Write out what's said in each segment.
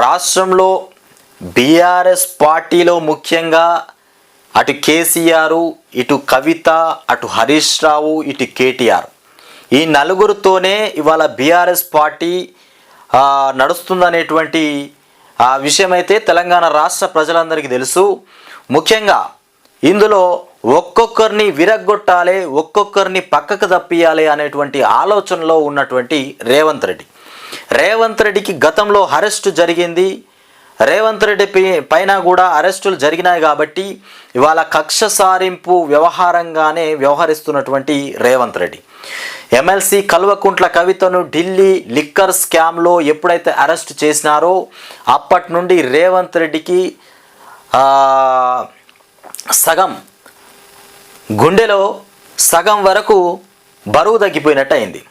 రాష్ట్రంలో బీఆర్ఎస్ పార్టీలో ముఖ్యంగా అటు కేసీఆర్ ఇటు కవిత అటు హరీష్ రావు ఇటు కేటీఆర్. ఈ నలుగురితోనే ఇవాళ బీఆర్ఎస్ పార్టీ నడుస్తుందనేటువంటి విషయం అయితే తెలంగాణ రాష్ట్ర ప్రజలందరికీ తెలుసు. ముఖ్యంగా ఇందులో ఒక్కొక్కరిని విరగ్గొట్టాలి ఒక్కొక్కరిని పక్కకు తప్పియాలి అనేటువంటి ఆలోచనలో ఉన్నటువంటి రేవంత్ రెడ్డి. రేవంత్ రెడ్డికి గతంలో అరెస్టు జరిగింది. రేవంత్ రెడ్డి పై- పైన కూడా అరెస్టులు జరిగినాయి కాబట్టి ఇవాళ కక్ష సారింపు వ్యవహారంగానే వ్యవహరిస్తున్నటువంటి రేవంత్ రెడ్డి. ఎమ్మెల్సీ కల్వకుంట్ల కవితను ఢిల్లీ లిక్కర్ స్కామ్లో ఎప్పుడైతే అరెస్ట్ చేసినారో అప్పటి నుండి రేవంత్ రెడ్డికి సగం గుండెలో సగం వరకు బరువు తగ్గిపోయినట్టు అయింది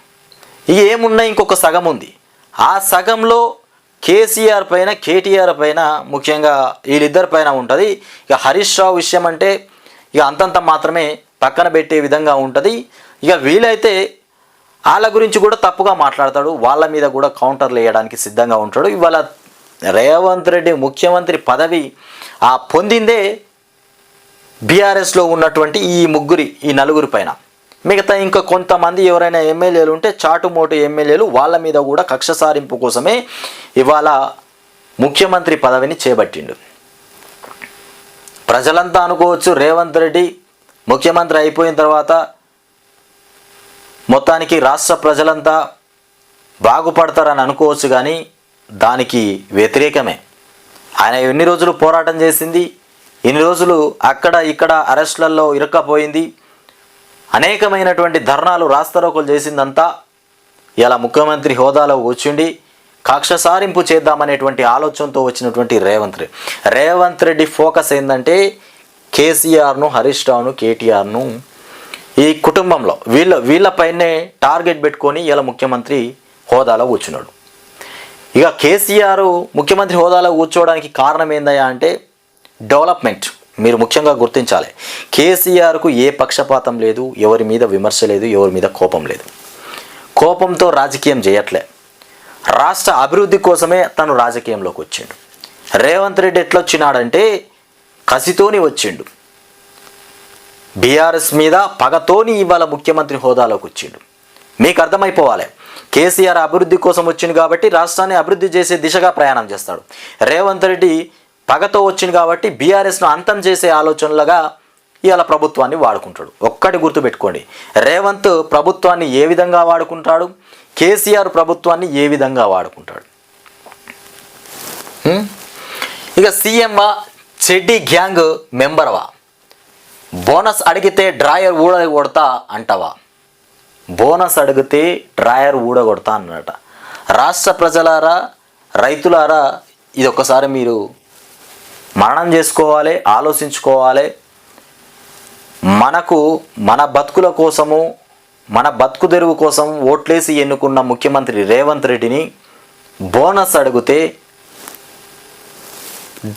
ఇక ఏమున్నా ఇంకొక సగం ఉంది? ఆ సగంలో కేసీఆర్ పైన కేటీఆర్ పైన ముఖ్యంగా వీళ్ళిద్దరి పైన ఉంటుంది. ఇక హరీష్ రావు విషయం అంటే ఇక అంతంత మాత్రమే పక్కన పెట్టే విధంగా ఉంటుంది. ఇక వీలైతే వాళ్ళ గురించి కూడా తప్పుగా మాట్లాడతాడు. వాళ్ళ మీద కూడా కౌంటర్లు వేయడానికి సిద్ధంగా ఉంటాడు. ఇవాళ రేవంత్ రెడ్డి ముఖ్యమంత్రి పదవి ఆ పొందిందే బీఆర్ఎస్లో ఉన్నటువంటి ఈ ముగ్గురి ఈ నలుగురి పైన. మిగతా ఇంకా కొంతమంది ఎవరైనా ఎమ్మెల్యేలు ఉంటే చాటుమోటు ఎమ్మెల్యేలు వాళ్ళ మీద కూడా కక్ష సారింపు కోసమే ఇవాళ ముఖ్యమంత్రి పదవిని చేపట్టిండు. ప్రజలంతా అనుకోవచ్చు రేవంత్ రెడ్డి ముఖ్యమంత్రి అయిపోయిన తర్వాత మొత్తానికి రాష్ట్ర ప్రజలంతా బాగుపడతారని అనుకోవచ్చు కానీ దానికి వ్యతిరేకమే. ఆయన ఎన్ని రోజులు పోరాటం చేసింది? ఎన్ని రోజులు అక్కడ ఇక్కడ అరెస్టులలో ఇరక్కపోయింది? అనేకమైనటువంటి ధర్నాలు రాస్తారోకలు చేసిందంతా ఇలా ముఖ్యమంత్రి హోదాలో కూర్చుండి కక్ష సారింపు చేద్దామనేటువంటి ఆలోచనతో వచ్చినటువంటి రేవంత్ రెడ్డి. రేవంత్ రెడ్డి ఫోకస్ ఏంటంటే కేసీఆర్ను హరీష్ రావును కేటీఆర్ను ఈ కుటుంబంలో వీళ్ళ వీళ్ళపైనే టార్గెట్ పెట్టుకొని ఇలా ముఖ్యమంత్రి హోదాలో కూర్చున్నాడు. ఇక కేసీఆర్ ముఖ్యమంత్రి హోదాలో కూర్చోవడానికి కారణం ఏందయ్యా అంటే డెవలప్మెంట్. మీరు ముఖ్యంగా గుర్తించాలి. కేసీఆర్కు ఏ పక్షపాతం లేదు ఎవరి మీద విమర్శ లేదు ఎవరి మీద కోపం లేదు. కోపంతో రాజకీయం చేయట్లే. రాష్ట్ర అభివృద్ధి కోసమే తను రాజకీయంలోకి వచ్చిండు. రేవంత్ రెడ్డి ఎట్లొచ్చినాడంటే కసితోని వచ్చిండు. బీఆర్ఎస్ మీద పగతోని ఇవాళ ముఖ్యమంత్రి హోదాలోకి వచ్చిండు. మీకు అర్థమైపోవాలి. కేసీఆర్ అభివృద్ధి కోసం వచ్చింది కాబట్టి రాష్ట్రాన్ని అభివృద్ధి చేసే దిశగా ప్రయాణం చేస్తాడు. రేవంత్ రెడ్డి పగతో వచ్చింది కాబట్టి బీఆర్ఎస్ను అంతం చేసే ఆలోచనలుగా ఇవాళ ప్రభుత్వాన్ని వాడుకుంటాడు. ఒక్కటి గుర్తుపెట్టుకోండి. రేవంత్ ప్రభుత్వాన్ని ఏ విధంగా వాడుకుంటాడు? కేసీఆర్ ప్రభుత్వాన్ని ఏ విధంగా వాడుకుంటాడు? ఇక సీఎంవా చెడ్డి గ్యాంగ్ మెంబర్వా? బోనస్ అడిగితే డ్రాయర్ ఊడగొడతా అంటావా? బోనస్ అడిగితే డ్రాయర్ ఊడగొడతా అన్నట రాష్ట్ర ప్రజలారా రైతులారా ఇది ఒక్కసారి మీరు మరణం చేసుకోవాలి ఆలోచించుకోవాలి. మనకు మన బతుకుల కోసము మన బతుకు తెరువు కోసం ఓట్లేసి ఎన్నుకున్న ముఖ్యమంత్రి రేవంత్ రెడ్డిని బోనస్ అడిగితే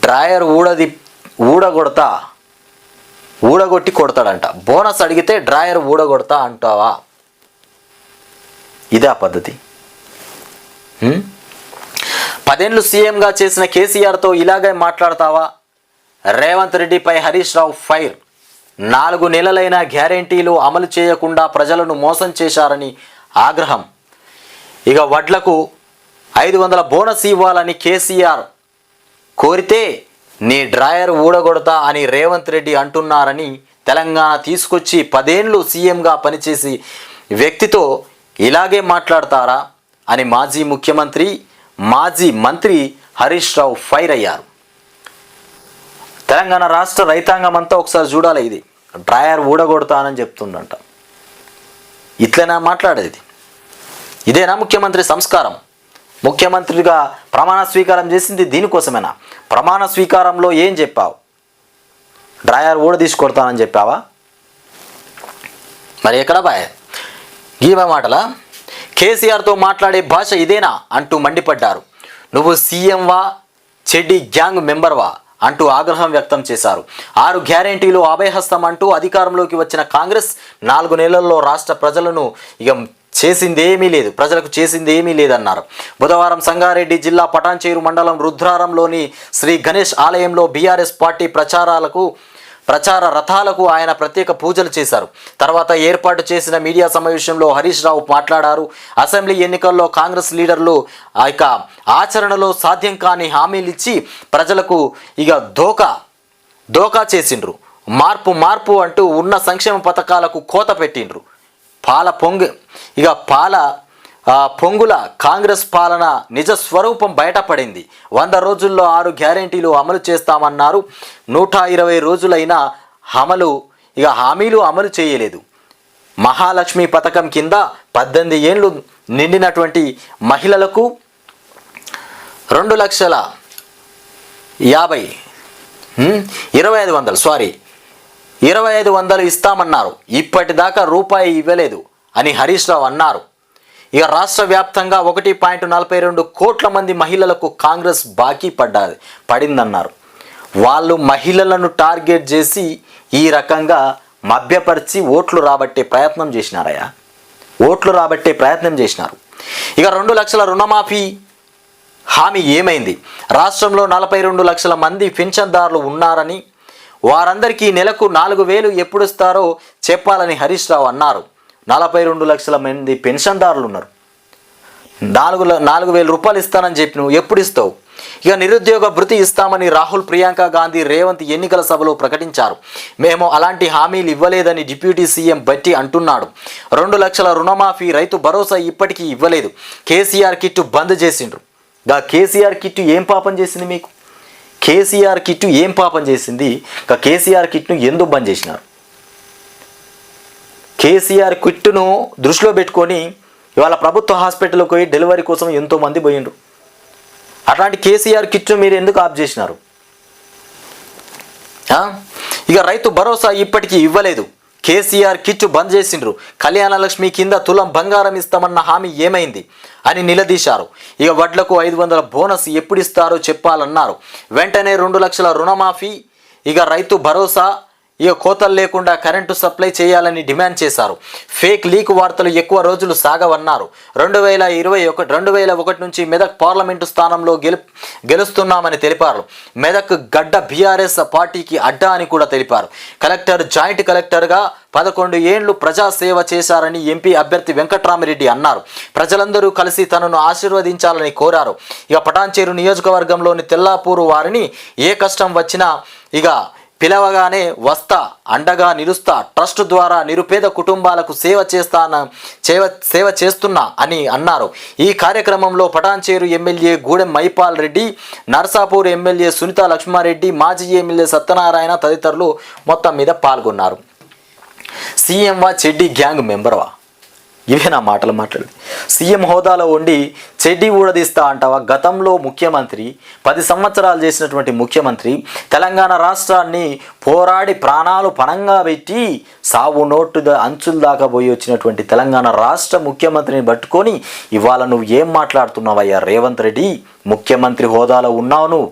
డ్రాయర్ ఊడది ఊడగొడతా ఊడగొట్టి కొడతాడంట. బోనస్ అడిగితే డ్రాయర్ ఊడగొడతా అంటావా? ఇదే ఆ పద్ధతి. పదేళ్ళు సీఎంగా చేసిన కేసీఆర్తో ఇలాగే మాట్లాడతావా? రేవంత్ రెడ్డిపై హరీష్ రావు ఫైర్. నాలుగు నెలలైన గ్యారెంటీలు అమలు చేయకుండా ప్రజలను మోసం చేశారని ఆగ్రహం. ఇక వడ్లకు ఐదు వందల బోనస్ ఇవ్వాలని కేసీఆర్ కోరితే నీ డ్రాయర్ ఊడగొడతా అని రేవంత్ రెడ్డి అంటున్నారని తెలంగాణ తీసుకొచ్చి పదేండ్లు సీఎంగా పనిచేసి వ్యక్తితో ఇలాగే మాట్లాడతారా అని మాజీ ముఖ్యమంత్రి మాజీ మంత్రి హరీష్ రావు ఫైర్ అయ్యారు. తెలంగాణ రాష్ట్ర రైతాంగం అంతా ఒకసారి చూడాలి ఇది. డ్రాయర్ ఊడగొడతానని చెప్తుండంట. ఇట్లనా మాట్లాడేది. ఇదేనా ముఖ్యమంత్రి సంస్కారం? ముఖ్యమంత్రిగా ప్రమాణ స్వీకారం చేసింది దీనికోసమేనా? ప్రమాణ స్వీకారంలో ఏం చెప్పావు? డ్రాయర్ ఊడ తీసుకొడతానని చెప్పావా? మరి ఎక్కడ బాయ్? గీమ మాటలా? కేసీఆర్తో మాట్లాడే భాష ఇదేనా అంటూ మండిపడ్డారు. నువ్వు సీఎంవా చెడ్డి గ్యాంగ్ మెంబర్వా అంటూ ఆగ్రహం వ్యక్తం చేశారు. ఆరు గ్యారెంటీలు అభయహస్తం అంటూ అధికారంలోకి వచ్చిన కాంగ్రెస్ నాలుగు నెలల్లో రాష్ట్ర ప్రజలను ఇక చేసిందేమీ లేదు ప్రజలకు చేసిందేమీ లేదన్నారు. బుధవారం సంగారెడ్డి జిల్లా పటాన్చేరు మండలం రుద్రారంలోని శ్రీ గణేష్ ఆలయంలో బీఆర్ఎస్ పార్టీ ప్రచారాలకు ప్రచార రథాలకు ఆయన ప్రత్యేక పూజలు చేశారు. తర్వాత ఏర్పాటు చేసిన మీడియా సమావేశంలో హరీష్ రావు మాట్లాడారు. అసెంబ్లీ ఎన్నికల్లో కాంగ్రెస్ లీడర్లు ఆ యొక్క ఆచరణలో సాధ్యం కాని హామీలు ఇచ్చి ప్రజలకు ఇక దోకా దోకా చేసిండ్రు. మార్పు మార్పు అంటూ ఉన్న సంక్షేమ పథకాలకు కోత పెట్టిండ్రు. పాల పొంగి ఇక పాల పొంగుల కాంగ్రెస్ పాలన నిజ స్వరూపం బయటపడింది. వంద రోజుల్లో ఆరు గ్యారెంటీలు అమలు చేస్తామన్నారు. నూట ఇరవై రోజులైన అమలు ఇక హామీలు అమలు చేయలేదు. మహాలక్ష్మి పథకం కింద పద్దెనిమిది ఏళ్ళు నిండినటువంటి మహిళలకు రెండు లక్షల యాభై ఇరవై ఐదు వందలు సారీ ఇరవై ఐదు వందలు ఇస్తామన్నారు. ఇప్పటిదాకా రూపాయి ఇవ్వలేదు అని హరీష్ రావు అన్నారు. ఇక రాష్ట్ర వ్యాప్తంగా ఒకటి పాయింట్ నలభై రెండు కోట్ల మంది మహిళలకు కాంగ్రెస్ బాకీ పడ్డాది పడిందన్నారు. వాళ్ళు మహిళలను టార్గెట్ చేసి ఈ రకంగా మభ్యపరిచి ఓట్లు రాబట్టే ప్రయత్నం చేసినారయ్యా. ఓట్లు రాబట్టే ప్రయత్నం చేసినారు. ఇక రెండు లక్షల రుణమాఫీ హామీ ఏమైంది? రాష్ట్రంలో నలభై రెండు లక్షల మంది పింఛన్దారులు ఉన్నారని వారందరికీ నెలకు నాలుగు వేలు ఎప్పుడు ఇస్తారో చెప్పాలని హరీష్ రావు అన్నారు. నలభై రెండు లక్షల మంది పెన్షన్దారులు ఉన్నారు నాలుగు నాలుగు వేల రూపాయలు ఇస్తానని చెప్పి నువ్వు ఎప్పుడు ఇస్తావు? ఇక నిరుద్యోగ భృతి ఇస్తామని రాహుల్ ప్రియాంక గాంధీ రేవంత్ ఎన్నికల సభలో ప్రకటించారు. మేము అలాంటి హామీలు ఇవ్వలేదని డిప్యూటీ సీఎం బట్టి అంటున్నాడు. రెండు లక్షల రుణమాఫీ రైతు భరోసా ఇప్పటికీ ఇవ్వలేదు. కేసీఆర్ కిట్టు బంద్ చేసిండ్రు. గా కేసీఆర్ కిట్టు ఏం పాపం చేసింది మీకు? కేసీఆర్ కిట్టు ఏం పాపం చేసింది? ఇక కేసీఆర్ కిట్ను ఎందుకు బంద్ చేసినారు? కేసీఆర్ కిట్టును దృష్టిలో పెట్టుకొని ఇవాళ ప్రభుత్వ హాస్పిటల్కి పోయి డెలివరీ కోసం ఎంతోమంది పోయిండ్రు. అట్లాంటి కేసీఆర్ కిట్ను మీరు ఎందుకు ఆఫ్ చేసినారు? ఇక రైతు భరోసా ఇప్పటికీ ఇవ్వలేదు. కేసీఆర్ కిట్టు బంద్ చేసిండ్రు. కళ్యాణలక్ష్మి కింద తులం బంగారం ఇస్తామన్న హామీ ఏమైంది అని నిలదీశారు. ఇక వడ్లకు ఐదు వందల బోనస్ ఎప్పుడు ఇస్తారో చెప్పాలన్నారు. వెంటనే రెండు లక్షల రుణమాఫీ ఇక రైతు భరోసా ఇక కోతలు లేకుండా కరెంటు సప్లై చేయాలని డిమాండ్ చేశారు. ఫేక్ లీక్ వార్తలు ఎక్కువ రోజులు సాగవన్నారు. రెండు వేల ఇరవై ఒకటి రెండు వేల ఒకటి నుంచి మెదక్ పార్లమెంటు స్థానంలో గెలు గెలుస్తున్నామని తెలిపారు. మెదక్ గడ్డ బీఆర్ఎస్ పార్టీకి అడ్డా అని కూడా తెలిపారు. కలెక్టర్ జాయింట్ కలెక్టర్గా పదకొండు ఏండ్లు ప్రజాసేవ చేశారని ఎంపీ అభ్యర్థి వెంకట్రామిరెడ్డి అన్నారు. ప్రజలందరూ కలిసి తనను ఆశీర్వదించాలని కోరారు. ఇక పటాన్చేరు నియోజకవర్గంలోని తెల్లాపూరు వారిని ఏ కష్టం వచ్చినా ఇక పిలవగానే వస్తా అండగా నిలుస్తా ట్రస్ట్ ద్వారా నిరుపేద కుటుంబాలకు సేవ చేస్తాన సేవ సేవ చేస్తున్నా అని అన్నారు. ఈ కార్యక్రమంలో పటాన్చేరు ఎమ్మెల్యే గూడెం మైపాల్ రెడ్డి నర్సాపూర్ ఎమ్మెల్యే సునీత లక్ష్మారెడ్డి మాజీ ఎమ్మెల్యే సత్యనారాయణ తదితరులు మొత్తం మీద పాల్గొన్నారు. సీఎంవా చెడ్డి గ్యాంగ్ మెంబర్వా ఇవే నా మాటలు మాట్లాడింది సీఎం హోదాలో ఉండి చెడ్డి ఊడదీస్తా అంటావా? గతంలో ముఖ్యమంత్రి పది సంవత్సరాలు చేసినటువంటి ముఖ్యమంత్రి తెలంగాణ రాష్ట్రాన్ని పోరాడి ప్రాణాలు పణంగా పెట్టి సావు నోటు అంచుల దాకా పోయి వచ్చినటువంటి తెలంగాణ రాష్ట్ర ముఖ్యమంత్రిని పట్టుకొని ఇవాళ నువ్వు ఏం మాట్లాడుతున్నావయ్యా రేవంత్ రెడ్డి? ముఖ్యమంత్రి హోదాలో ఉన్నావు నువ్వు.